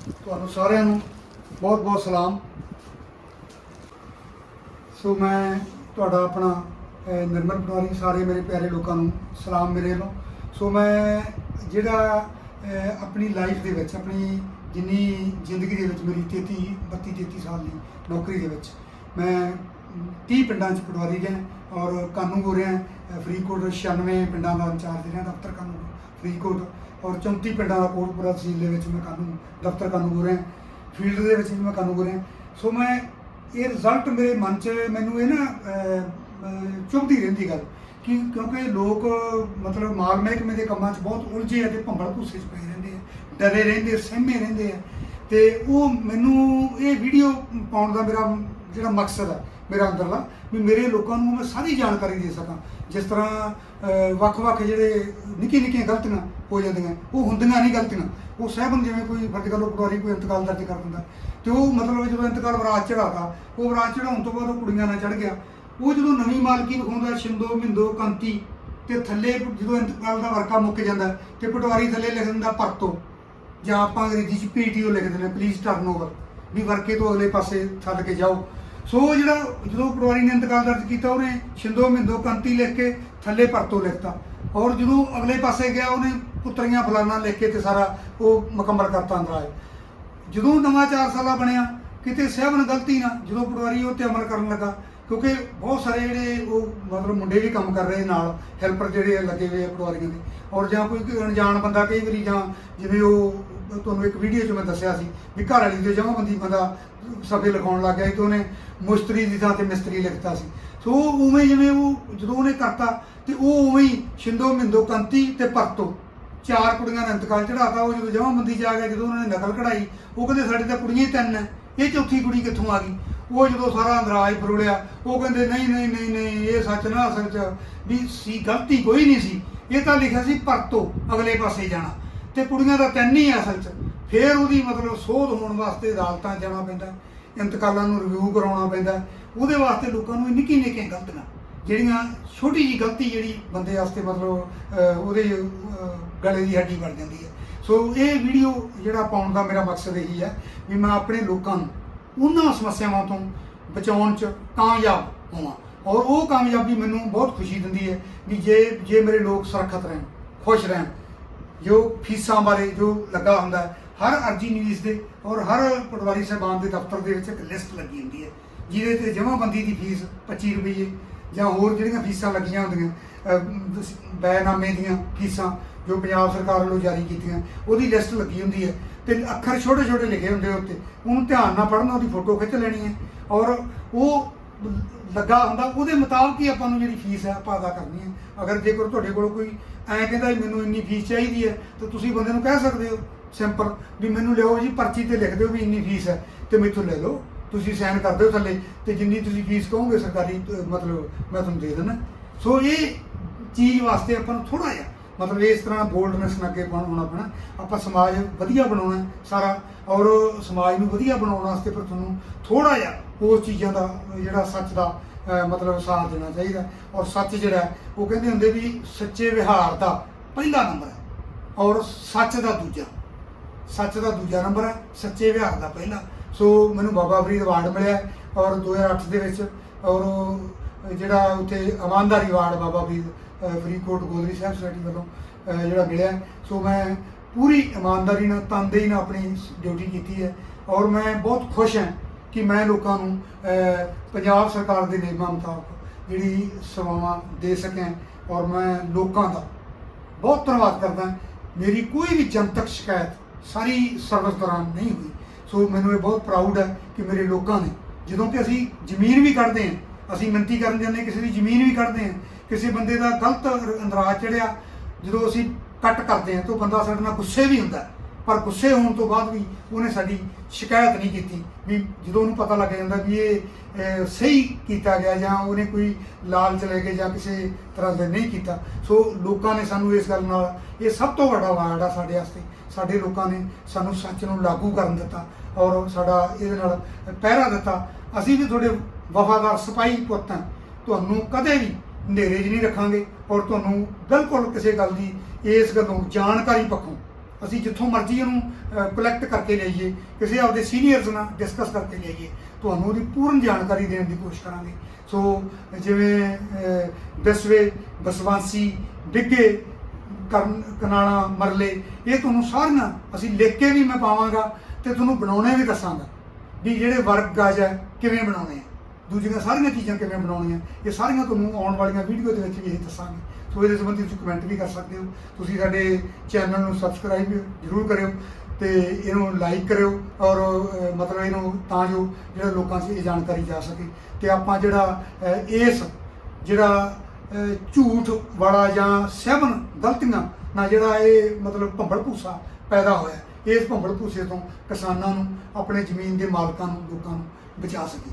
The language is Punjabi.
ਤੁਹਾਨੂੰ ਸਾਰਿਆਂ ਨੂੰ ਬਹੁਤ ਬਹੁਤ ਸਲਾਮ। ਸੋ ਮੈਂ ਤੁਹਾਡਾ ਆਪਣਾ ਨਿਰਮਲ ਪਟਵਾਰੀ ਸਾਰੇ ਮੇਰੇ ਪਿਆਰੇ ਲੋਕਾਂ ਨੂੰ ਸਲਾਮ ਮੇਰੇ ਵੱਲੋਂ। ਸੋ ਮੈਂ ਜਿਹੜਾ ਆਪਣੀ ਲਾਈਫ ਦੇ ਵਿੱਚ, ਆਪਣੀ ਜਿੰਨੀ ਜ਼ਿੰਦਗੀ ਦੇ ਵਿੱਚ ਮੇਰੀ 33 32 33 ਸਾਲ ਦੀ ਨੌਕਰੀ ਦੇ ਵਿੱਚ, ਮੈਂ 30 ਪਿੰਡਾਂ 'ਚ ਪਟਵਾਰੀ ਗਏ ਔਰ ਕਾਨੂੰ ਹੋ ਰਿਹਾ ਫਰੀਦਕੋਟ 96 ਪਿੰਡਾਂ ਦਾ ਇੰਚਾਰਜ ਰਿਹਾ ਦਫ਼ਤਰ ਕਾਨੂੰ ਫਰੀਦਕੋਟ। ਔਰ 34 ਪਿੰਡਾਂ ਦਾ ਕੋਟਪੁਰਾ ਤਹਿਸੀਲ ਦੇ ਵਿੱਚ ਮੈਂ ਕਾਨੂੰ ਦਫ਼ਤਰ ਕਾਨੂੰ ਹੋ ਰਿਹਾ ਫੀਲਡ ਦੇ ਵਿੱਚ ਵੀ ਮੈਂ ਕਾਨੂੰ ਹੋ ਰਿਹਾ ਸੋ ਮੈਂ, ਇਹ ਰਿਜ਼ਲਟ ਮੇਰੇ ਮਨ 'ਚ ਮੈਨੂੰ ਇਹ ਨਾ ਚੁੱਭਦੀ ਰਹਿੰਦੀ ਗੱਲ ਕਿ ਕਿਉਂਕਿ ਲੋਕ, ਮਤਲਬ ਮਾਲ ਮਹਿਕਮੇ ਦੇ ਕੰਮਾਂ 'ਚ ਬਹੁਤ ਉਲਝੇ ਆ ਤੇ ਭੰਬਲ ਭੁੱਸੇ 'ਚ ਪਏ ਰਹਿੰਦੇ ਆ, ਡਰੇ ਰਹਿੰਦੇ ਸਹਿਮੇ ਰਹਿੰਦੇ ਆ। ਤੇ ਉਹ ਮੈਨੂੰ ਇਹ ਵੀਡੀਓ ਪਾਉਣ ਦਾ ਮੇਰਾ ਜਿਹੜਾ ਮਕਸਦ ਹੈ ਮੇਰਾ ਅੰਦਰਲਾ, ਵੀ ਮੇਰੇ ਲੋਕਾਂ ਨੂੰ ਮੈਂ ਸਾਰੀ ਜਾਣਕਾਰੀ ਦੇ ਸਕਾਂ। ਜਿਸ ਤਰ੍ਹਾਂ ਵੱਖ-ਵੱਖ ਜਿਹੜੇ ਨਿੱਕੀ ਨਿੱਕੀਆਂ ਗਲਤੀਆਂ ਹੋ ਜਾਂਦੀਆਂ, ਉਹ ਹੁੰਦੀਆਂ ਨਹੀਂ ਗਲਤੀਆਂ। ਉਹ ਸਹਿਬਨ ਜਿਵੇਂ ਕੋਈ ਫਰਜ਼ ਕਰ ਲਓ ਪਟਵਾਰੀ ਕੋਈ ਇੰਤਕਾਲ ਦਰਜ ਕਰ ਦਿੰਦਾ। ਤੇ ਉਹ ਮਤਲਬ ਜਦੋਂ ਇੰਤਕਾਲ ਵਰਾਜ ਚੜਾਤਾ ਉਹ ਵਰਾਜ ਚੜਾਉਣ ਤੋਂ ਬਾਅਦ ਉਹ ਕੁੜੀਆਂ ਨਾਲ ਚੜ ਗਿਆ। ਉਹ ਜਦੋਂ ਨਵੀਂ ਮਾਲਕੀ ਵਿਖਾਉਂਦਾ ਸ਼ਿੰਦੋ ਮਿੰਦੋ, ਕੰਤੀ, ਤੇ ਥੱਲੇ ਜਦੋਂ ਇੰਤਕਾਲ ਦਾ ਵਰਕਾ ਮੁੱਕ ਜਾਂਦਾ, ਤੇ ਪਟਵਾਰੀ ਥੱਲੇ ਲਿਖ ਦਿੰਦਾ, ਪਰਤੋ। ਜਾਂ ਆਪਾਂ ਅੰਗਰੇਜ਼ੀ ਚ ਪੀਟੀਓ ਲਿਖ ਦਿੰਦੇ ਪਲੀਜ਼ ਟਰਨ ਓਵਰ ਵੀ ਵਰਕੇ ਤੋਂ ਅਗਲੇ ਪਾਸੇ ਛੱਡ ਕੇ ਜਾਓ। ਸੋ ਜਿਹੜਾ ਜਦੋਂ ਪਟਵਾਰੀ ਨੇ ਇੰਤਕਾਲ ਦਰਜ ਕੀਤਾ, ਉਹਨੇ ਛਿੰਦੋ ਮਿੰਦੋ ਕੰਤੀ ਲਿਖ ਕੇ ਥੱਲੇ ਪਰਤੋ ਲਿਖਤਾ। ਔਰ ਜਦੋਂ ਅਗਲੇ ਪਾਸੇ ਗਿਆ, ਉਹਨੇ ਪੁੱਤਰੀਆਂ ਫਲਾਨਾ ਲਿਖ ਕੇ ਤੇ ਸਾਰਾ ਉਹ ਮੁਕੰਮਲ ਕਰਤਾ ਅੰਦਰ ਜਦੋਂ ਨਵਾਂ 4 ਸਾਲਾ ਬਣਿਆ, ਕਿਤੇ ਸਹਿਬਨ ਗਲਤੀ ਨਾ, ਜਦੋਂ ਪਟਵਾਰੀ ਉਹ ਤੇ ਅਮਲ ਕਰਨ ਲੱਗਾ ਕਿਉਂਕਿ ਬਹੁਤ ਸਾਰੇ ਜਿਹੜੇ ਉਹ ਮਤਲਬ ਮੁੰਡੇ ਵੀ ਕੰਮ ਕਰ ਰਹੇ ਨਾਲ ਹੈਲਪਰ ਜਿਹੜੇ ਆ ਲੱਗੇ ਹੋਏ ਆ ਪਟਵਾਰੀਆਂ ਦੇ। ਔਰ ਜਾਂ ਕੋਈ ਅਣਜਾਣ ਬੰਦਾ, ਕਈ ਵਾਰੀ ਜਾਂ ਜਿਵੇਂ ਉਹ, ਤੁਹਾਨੂੰ ਇੱਕ ਵੀਡੀਓ 'ਚ ਮੈਂ ਦੱਸਿਆ ਸੀ ਵੀ ਘਰ ਵਾਲੀ ਦੇ ਜਮਾਬੰਦੀ ਬੰਦਾ ਸਫੇ ਲਿਖਾਉਣ ਲੱਗ ਗਿਆ ਸੀ ਤੇ ਉਹਨੇ ਮੁਸ਼ਤਰੀ ਦੀ ਥਾਂ ਤੇ ਮਿਸਤਰੀ ਲਿਖਤਾ ਸੀ। ਸੋ ਉਵੇਂ ਜਿਵੇਂ ਉਹ ਜਦੋਂ ਉਹਨੇ ਕਰਤਾ ਤੇ ਉਹ ਉਵੇਂ ਹੀ ਸ਼ਿੰਦੋ ਮਿੰਦੋ, ਕੰਤੀ ਤੇ ਪਰਤੋ ਚਾਰ ਕੁੜੀਆਂ ਦਾ ਇੰਤਕਾਲ ਚੜਾਤਾ ਉਹ ਜਦੋਂ ਜਮਾਬੰਦੀ 'ਚ ਆ ਗਿਆ, ਜਦੋਂ ਉਹਨਾਂ ਨੇ ਨਕਲ ਕਢਾਈ, ਉਹ ਕਹਿੰਦੇ, ਸਾਡੇ ਤਾਂ ਕੁੜੀਆਂ ਹੀ ਤਿੰਨ ਐ ਇਹ ਚੌਥੀ ਕੁੜੀ ਕਿੱਥੋਂ ਆ ਗਈ? ਉਹ ਜਦੋਂ ਸਾਰਾ ਅੰਦਰਾਜ ਫਰੋਲਿਆ ਉਹ ਕਹਿੰਦੇ, ਨਹੀਂ ਨਹੀਂ ਨਹੀਂ ਨਹੀਂ, ਇਹ ਸੱਚ ਨਾ ਅਸਲ 'ਚ ਵੀ ਸੀ, ਗਲਤੀ ਕੋਈ ਨਹੀਂ ਸੀ। ਇਹ ਤਾਂ ਲਿਖਿਆ ਸੀ, ਪਰਤੋ, ਅਗਲੇ ਪਾਸੇ ਜਾਣਾ। ਤੇ ਕੁੜੀਆਂ ਦਾ ਤਿੰਨ ਹੀ ਅਸਲ 'ਚ। ਫੇਰ ਉਹਦੀ ਮਤਲਬ ਸੋਧ ਹੋਣ ਵਾਸਤੇ ਅਦਾਲਤਾਂ 'ਚ ਜਾਣਾ ਪੈਂਦਾ, ਇੰਤਕਾਲਾਂ ਨੂੰ ਰਿਵਿਊ ਕਰਾਉਣਾ ਪੈਂਦਾ। ਉਹਦੇ ਵਾਸਤੇ ਲੋਕਾਂ ਨੂੰ ਨਿੱਕੀ ਨਿੱਕੀਆਂ ਗਲਤੀਆਂ, ਜਿਹੜੀਆਂ ਛੋਟੀ ਜੀ ਗਲਤੀ ਜਿਹੜੀ ਬੰਦੇ ਵਾਸਤੇ ਮਤਲਬ ਉਹਦੇ ਗਲੇ ਦੀ ਹੱਡੀ ਬਣ ਜਾਂਦੀ ਹੈ। ਸੋ ਇਹ ਵੀਡੀਓ ਜਿਹੜਾ ਪਾਉਣ ਦਾ ਮੇਰਾ ਮਕਸਦ ਇਹੀ ਹੈ, ਵੀ ਮੈਂ ਆਪਣੇ ਲੋਕਾਂ ਨੂੰ ਉਹਨਾਂ ਸਮੱਸਿਆਵਾਂ ਤੋਂ ਬਚਾਉਣ 'ਚ ਕਾਮਯਾਬ ਹੋਵਾਂ। ਔਰ ਉਹ ਕਾਮਯਾਬੀ ਮੈਨੂੰ ਬਹੁਤ ਖੁਸ਼ੀ ਦਿੰਦੀ ਹੈ ਵੀ ਜੇ ਜੇ ਮੇਰੇ ਲੋਕ ਸੁਰੱਖਿਅਤ ਰਹਿਣ ਖੁਸ਼ ਰਹਿਣ ਜੋ ਫੀਸਾਂ ਬਾਰੇ ਜੋ ਲੱਗਾ ਹੁੰਦਾ ਹੈ, ਹਰ ਅਰਜੀ ਨਿਊਜ਼ ਦੇ ਔਰ ਹਰ ਪਟਵਾਰੀ ਸਾਹਿਬਾਨ ਦੇ ਦਫ਼ਤਰ ਦੇ ਵਿੱਚ ਇੱਕ ਲਿਸਟ ਲੱਗੀ ਹੁੰਦੀ ਹੈ ਜਿਹਦੇ ਤੇ ਜਮ੍ਹਾਂਬੰਦੀ ਦੀ ਫੀਸ 25 ਰੁਪਏ ਜਾਂ ਹੋਰ ਜਿਹੜੀਆਂ ਫੀਸਾਂ ਲੱਗੀਆਂ ਹੁੰਦੀਆਂ ਬੈਨਾਮੇ ਦੀਆਂ ਫੀਸਾਂ ਜੋ ਪੰਜਾਬ ਸਰਕਾਰ ਵੱਲੋਂ ਜਾਰੀ ਕੀਤੀਆਂ ਉਹਦੀ ਲਿਸਟ ਲੱਗੀ ਹੁੰਦੀ ਹੈ। ਤੇ ਅੱਖਰ ਛੋਟੇ ਛੋਟੇ ਲਿਖੇ ਹੁੰਦੇ ਉੱਤੇ। ਉਹਨੂੰ ਧਿਆਨ ਨਾਲ ਪੜ੍ਹਨਾ, ਉਹਦੀ ਫੋਟੋ ਖਿੱਚ ਲੈਣੀ ਹੈ। ਔਰ ਉਹ ਲੱਗਾ ਹੁੰਦਾ, ਉਹਦੇ ਮੁਤਾਬਕ ਹੀ ਆਪਾਂ ਨੂੰ ਜਿਹੜੀ ਫੀਸ ਹੈ, ਆਪਾਂ ਅਦਾ ਕਰਨੀ ਹੈ। ਅਗਰ ਜੇਕਰ ਤੁਹਾਡੇ ਕੋਲ ਕੋਈ ਐਂ ਕਹਿੰਦਾ ਮੈਨੂੰ ਇੰਨੀ ਫੀਸ ਚਾਹੀਦੀ ਹੈ, ਤਾਂ ਤੁਸੀਂ ਬੰਦੇ ਨੂੰ ਕਹਿ ਸਕਦੇ ਹੋ ਸਿੰਪਲ ਵੀ ਮੈਨੂੰ ਲਿਓ ਜੀ, ਪਰਚੀ ਤੇ ਲਿਖ ਦਿਓ ਵੀ ਇੰਨੀ ਫੀਸ ਹੈ, ਤੇ ਮੈਥੋਂ ਲੈ ਲਓ। ਤੁਸੀਂ ਸਾਈਨ ਕਰ ਦਿਓ ਥੱਲੇ, ਤੇ ਜਿੰਨੀ ਤੁਸੀਂ ਫੀਸ ਕਹੋਗੇ ਸਰਕਾਰੀ, ਮਤਲਬ ਮੈਂ ਤੁਹਾਨੂੰ ਦੇ ਦੇਣਾ ਸੋ ਇਹ ਚੀਜ਼ ਵਾਸਤੇ ਆਪਾਂ ਨੂੰ ਥੋੜਾ ਜਿਹਾ ਮਤਲਬ ਇਸ ਤਰ੍ਹਾਂ ਬੋਲਡਨੈਸ ਨਾਲ ਅੱਗੇ ਬਣਾਉਣਾ ਪੈਣਾ। ਆਪਾਂ ਸਮਾਜ ਵਧੀਆ ਬਣਾਉਣਾ ਸਾਰਾ, ਔਰ ਸਮਾਜ ਨੂੰ ਵਧੀਆ ਬਣਾਉਣ ਵਾਸਤੇ ਫਿਰ ਤੁਹਾਨੂੰ ਥੋੜਾ ਜਿਹਾ ਉਸ ਚੀਜ਼ਾਂ ਦਾ ਜਿਹੜਾ ਸੱਚ ਦਾ ਮਤਲਬ ਸਾਥ ਦੇਣਾ ਚਾਹੀਦਾ ਔਰ ਸੱਚ ਜਿਹੜਾ ਉਹ ਕਹਿੰਦੇ ਹੁੰਦੇ ਵੀ ਸੱਚੇ ਵਿਹਾਰ ਦਾ ਪਹਿਲਾ ਨੰਬਰ ਹੈ, ਔਰ ਸੱਚ ਦਾ ਦੂਜਾ। ਸੱਚ ਦਾ ਦੂਜਾ ਨੰਬਰ ਹੈ, ਸੱਚੇ ਵਿਹਾਰ ਦਾ ਪਹਿਲਾ। ਸੋ ਮੈਨੂੰ ਬਾਬਾ ਫਰੀਦ ਅਵਾਰਡ ਮਿਲਿਆ ਹੈ, ਔਰ 2008 ਦੇ ਵਿੱਚ, ਔਰ ਜਿਹੜਾ ਉੱਥੇ ਇਮਾਨਦਾਰੀ ਅਵਾਰਡ ਬਾਬਾ ਫਰੀਦ ਫਰੀਦਕੋਟ ਗੋਦਰੀ ਸਾਹਿਬ ਸੋਸਾਇਟੀ ਵੱਲੋਂ ਜਿਹੜਾ ਮਿਲਿਆ ਸੋ ਮੈਂ ਪੂਰੀ ਇਮਾਨਦਾਰੀ ਨਾਲ ਤਨਦੇਹੀ ਨਾਲ ਆਪਣੀ ਡਿਊਟੀ ਕੀਤੀ ਹੈ ਔਰ ਮੈਂ ਬਹੁਤ ਖੁਸ਼ ਹਾਂ ਕਿ ਮੈਂ ਲੋਕਾਂ ਨੂੰ ਪੰਜਾਬ ਸਰਕਾਰ ਦੇ ਨਿਯਮਾਂ ਮੁਤਾਬਕ ਜਿਹੜੀ ਸੇਵਾਵਾਂ ਦੇ ਸਕਾਂ ਔਰ ਮੈਂ ਲੋਕਾਂ ਦਾ ਬਹੁਤ ਧੰਨਵਾਦ ਕਰਦਾ ਮੇਰੀ ਕੋਈ ਵੀ ਜਨਤਕ ਸ਼ਿਕਾਇਤ ਸਾਰੀ ਸਰਵਿਸ ਦੌਰਾਨ ਨਹੀਂ ਹੋਈ। ਸੋ ਮੈਨੂੰ ਇਹ ਬਹੁਤ ਪ੍ਰਾਊਡ ਹੈ ਕਿ ਮੇਰੇ ਲੋਕਾਂ ਨੇ ਜਦੋਂ ਕਿ ਅਸੀਂ ਜ਼ਮੀਨ ਵੀ ਕੱਢਦੇ ਹਾਂ ਅਸੀਂ ਮਿੰਤੀ ਕਰਨ ਜਾਂਦੇ ਹਾਂ, ਕਿਸੇ ਦੀ ਜ਼ਮੀਨ ਵੀ ਕੱਢਦੇ ਹਾਂ ਕਿਸੇ ਬੰਦੇ ਦਾ ਗਲਤ ਅੰਦਰਾਜ ਚੜਿਆ, ਜਦੋਂ ਅਸੀਂ ਕੱਟ ਕਰਦੇ ਹਾਂ ਤਾਂ ਉਹ ਬੰਦਾ ਸਾਡੇ ਨਾਲ ਗੁੱਸੇ ਵੀ ਹੁੰਦਾ ਪਰ ਗੁੱਸੇ ਹੋਣ ਤੋਂ ਬਾਅਦ ਵੀ ਉਹਨੇ ਸਾਡੀ ਸ਼ਿਕਾਇਤ ਨਹੀਂ ਕੀਤੀ ਵੀ ਜਦੋਂ ਉਹਨੂੰ ਪਤਾ ਲੱਗ ਜਾਂਦਾ ਵੀ ਇਹ ਸਹੀ ਕੀਤਾ ਗਿਆ ਜਾਂ ਉਹਨੇ ਕੋਈ ਲਾਲਚ ਲੈ ਕੇ ਜਾਂ ਕਿਸੇ ਤਰ੍ਹਾਂ ਦੇ ਨਹੀਂ ਕੀਤਾ। ਸੋ ਲੋਕਾਂ ਨੇ ਸਾਨੂੰ ਇਸ ਗੱਲ ਨਾਲ, ਇਹ ਸਭ ਤੋਂ ਵੱਡਾ ਵਾਰਡ ਆ ਸਾਡੇ ਵਾਸਤੇ, ਸਾਡੇ ਲੋਕਾਂ ਨੇ ਸਾਨੂੰ ਸੱਚ ਨੂੰ ਲਾਗੂ ਕਰਨ ਦਿੱਤਾ ਔਰ ਸਾਡਾ ਇਹਦੇ ਨਾਲ ਪਹਿਰਾ ਦਿੱਤਾ। ਅਸੀਂ ਵੀ ਤੁਹਾਡੇ ਵਫਾਦਾਰ ਸਿਪਾਹੀ ਪੁੱਤ ਤੁਹਾਨੂੰ ਕਦੇ ਵੀ ਹਨੇਰੇ 'ਚ ਨਹੀਂ ਰੱਖਾਂਗੇ ਔਰ ਤੁਹਾਨੂੰ ਬਿਲਕੁਲ ਕਿਸੇ ਗੱਲ ਦੀ ਇਸ ਗੱਲੋਂ ਜਾਣਕਾਰੀ ਪੱਖੋਂ ਅਸੀਂ ਜਿੱਥੋਂ ਮਰਜ਼ੀ ਇਹਨੂੰ ਕਲੈਕਟ ਕਰਕੇ ਲਿਆਈਏ ਕਿਸੇ ਆਪਦੇ ਸੀਨੀਅਰਸ ਨਾਲ ਡਿਸਕਸ ਕਰਕੇ ਲਿਆਈਏ ਤੁਹਾਨੂੰ ਉਹਦੀ ਪੂਰਨ ਜਾਣਕਾਰੀ ਦੇਣ ਦੀ ਕੋਸ਼ਿਸ਼ ਕਰਾਂਗੇ। ਸੋ ਜਿਵੇਂ ਅਹ, ਬਿਸਵੇ ਬਸਵਾਂਸੀ ਡਿੱਗੇ ਕਰਨ ਕਨਾਲਾ ਮਰਲੇ ਇਹ ਤੁਹਾਨੂੰ ਸਾਰੀਆਂ ਅਸੀਂ ਲਿਖ ਕੇ ਵੀ ਮੈਂ ਪਾਵਾਂਗਾ ਤੇ ਤੁਹਾਨੂੰ ਬਣਾਉਣੇ ਵੀ ਦੱਸਾਂਗਾ ਵੀ ਜਿਹੜੇ ਵਰਗ ਗਾਜ ਹੈ ਕਿਵੇਂ ਬਣਾਉਣੇ ਆ। ਦੂਜੀਆਂ ਸਾਰੀਆਂ ਚੀਜ਼ਾਂ ਕਿਵੇਂ ਬਣਾਉਣੀਆਂ, ਇਹ ਸਾਰੀਆਂ ਤੁਹਾਨੂੰ ਆਉਣ ਵਾਲੀਆਂ ਵੀਡੀਓ ਦੇ ਵਿੱਚ ਵੀ ਇਹ ਦੱਸਾਂਗੇ। ਸੋ ਇਹਦੇ ਸੰਬੰਧੀ ਤੁਸੀਂ ਕਮੈਂਟ ਵੀ ਕਰ ਸਕਦੇ ਹੋ। ਤੁਸੀਂ ਸਾਡੇ ਚੈਨਲ ਨੂੰ ਸਬਸਕ੍ਰਾਈਬ ਜ਼ਰੂਰ ਕਰਿਓ ਤੇ ਇਹਨੂੰ ਲਾਈਕ ਕਰਿਓ ਔਰ ਮਤਲਬ ਇਹਨੂੰ ਤਾਂ ਜੋ ਜਿਹੜਾ ਲੋਕਾਂ 'ਚ ਇਹ ਜਾਣਕਾਰੀ ਜਾ ਸਕੇ। ਤੇ ਆਪਾਂ ਜਿਹੜਾ ਇਸ ਜਿਹੜਾ ਝੂਠ ਵਾਲਾ ਜਾਂ ਸਹਿਬਨ ਗਲਤੀਆਂ ਨਾਲ ਜਿਹੜਾ ਇਹ ਮਤਲਬ ਭੰਬਲ ਭੂਸਾ ਪੈਦਾ ਹੋਇਆ, ਇਸ ਭੰਬਲ ਭੂਸੇ ਤੋਂ ਕਿਸਾਨਾਂ ਨੂੰ, ਆਪਣੇ ਜ਼ਮੀਨ ਦੇ ਮਾਲਕਾਂ ਨੂੰ, ਲੋਕਾਂ ਨੂੰ ਬਚਾ ਸਕੀਏ।